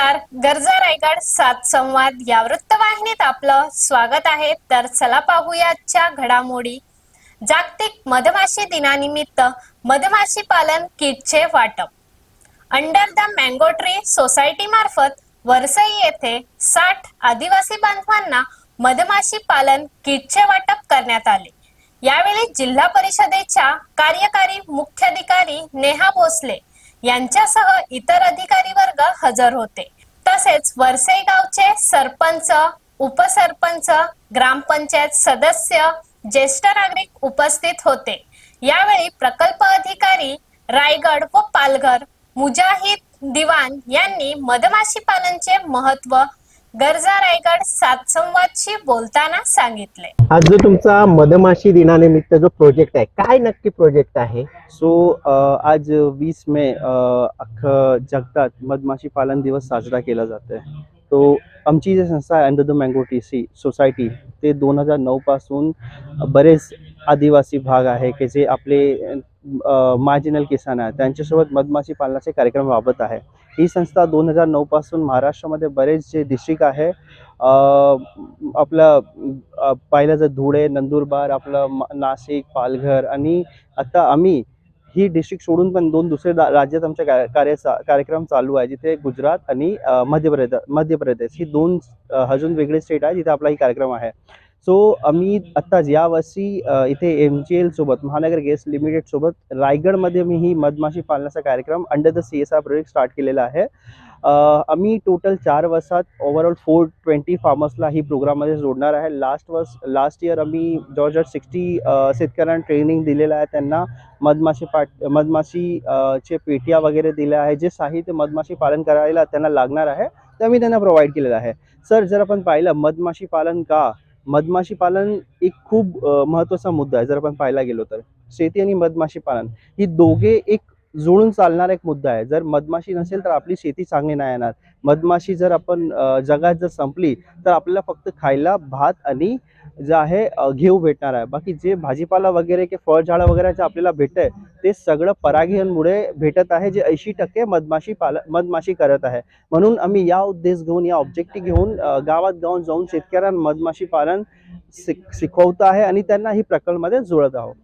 नमस्कार. गरजा रायगड सात संवाद या वृत्तवाहिनीत आपलं स्वागत आहे. तर चला पाहूया आजच्या घडामोडी. जागतिक मधमाशी दिनानिमित्त मधमाशी पालन किटचे वाटप. Under the mango tree society मार्फत वरसई येथे साठ आदिवासी बांधवांना मधमाशी पालन किटचे वाटप करण्यात आले. यावेळी जिल्हा परिषदेच्या कार्यकारी मुख्याधिकारी नेहा भोसले यांच्यासह इतर अधिकारी वर्ग हजर होते. तसेच वरसे गावचे सरपंच उपसरपंच ग्रामपंचायत सदस्य ज्येष्ठ नागरिक उपस्थित होते. यावेळी प्रकल्प अधिकारी रायगड व पालघर मुजाहिद दिवान यांनी मधमाशी पालनचे महत्त्व गरजा रायगड सात संवादशी बोलताना सांगितले. आज जो तुमचा मधमाशी दिनानिमित्त जो प्रोजेक्ट आहे काय नक्की प्रोजेक्ट आहे? सो अ, आज वीस मे अ, अख्खं जगतात मधमाशी पालन दिवस साजरा केला जातो आहे तो आमची जी संस्था आहे under the mango T C society ते दोन हजार नऊपासून बरेच आदिवासी भाग आहे की जे आपले मार्जिनल किसान आहेत त्यांच्यासोबत मधमाशी पालनाचे कार्यक्रम राबत आहे. ही संस्था दोन हजार नऊपासून महाराष्ट्रामध्ये बरेच जे डिस्ट्रिक्ट आहे आपलं पाहिलं तर धुळे नंदुरबार आपलं नाशिक पालघर आणि आता आम्ही ही डिस्ट्रिक्ट सोडून पण दोन दुसरे राज्यात आमच्या कार्य कार्य कार्यक्रम चालू आहे जिथे गुजरात आणि मध्य प्रदेश मध्य प्रदेश ही दोन अजून वेगळे स्टेट आहे जिथे आपला ही कार्यक्रम आहे. सो आम्ही आत्ताच यावर्षी इथे एम जी एल सोबत महानगर गॅस लिमिटेड सोबत रायगडमध्ये मी ही मधमाशी पालनाचा कार्यक्रम under the C S R project start केलेला आहे. आम्ही टोटल चार वर्षात ओव्हरऑल फोर ट्वेंटी फार्मर्सला ही प्रोग्राममध्ये जोडणार आहे. लास्ट वर्ष लास्ट इयर आम्ही जवळजवळ सिक्स्टी शेतकऱ्यांना ट्रेनिंग दिलेलं आहे. त्यांना मधमाशी पाट मधमाशी चे पेट्या वगैरे दिल्या आहे जे साहित्य मधमाशी पालन करायला त्यांना लागणार आहे ते आम्ही त्यांना प्रोव्हाइड केलेलं आहे. सर जर आपण पाहिलं मधमाशी पालन का? मधमाशी पालन एक खूप महत्त्वाचा महत्त्वाचा मुद्दा आहे. जर आपण पाहायला गेलो तर. शेती आणि मधमाशी पालन ही दोघे एक जुळून चालणारा एक मुद्दा आहे. जर मधमाशी नसेल तर आपली शेती चांगली नाही येणार. मधमाशी जर आपण जगात जर संपली तर आपल्याला फक्त खायला भात आणि जे आहे घेऊ भेटणार आहे. बाकी जे भाजीपाला वगैरे की फळझाडं वगैरे जे आपल्याला भेटतंय ते सगळं परागीणमुळे भेटत आहे जे ऐंशी टक्के मधमाशी पाल मधमाशी करत आहे. म्हणून आम्ही या उद्देश घेऊन या ऑब्जेक्टिव्ह घेऊन गावात गावात जाऊन शेतकऱ्यांना मधमाशी पालन शिक शिकवत आहे आणि त्यांना ही प्रकल्पमध्ये जुळत आहोत.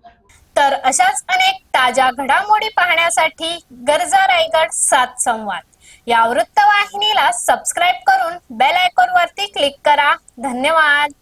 तर अशाच अनेक ताज्या घडामोडी पाहण्यासाठी गरजा रायगड सात संवाद. या वृत्तवाहिनीला सबस्क्राईब करून बेल आयकॉन वरती क्लिक करा. धन्यवाद.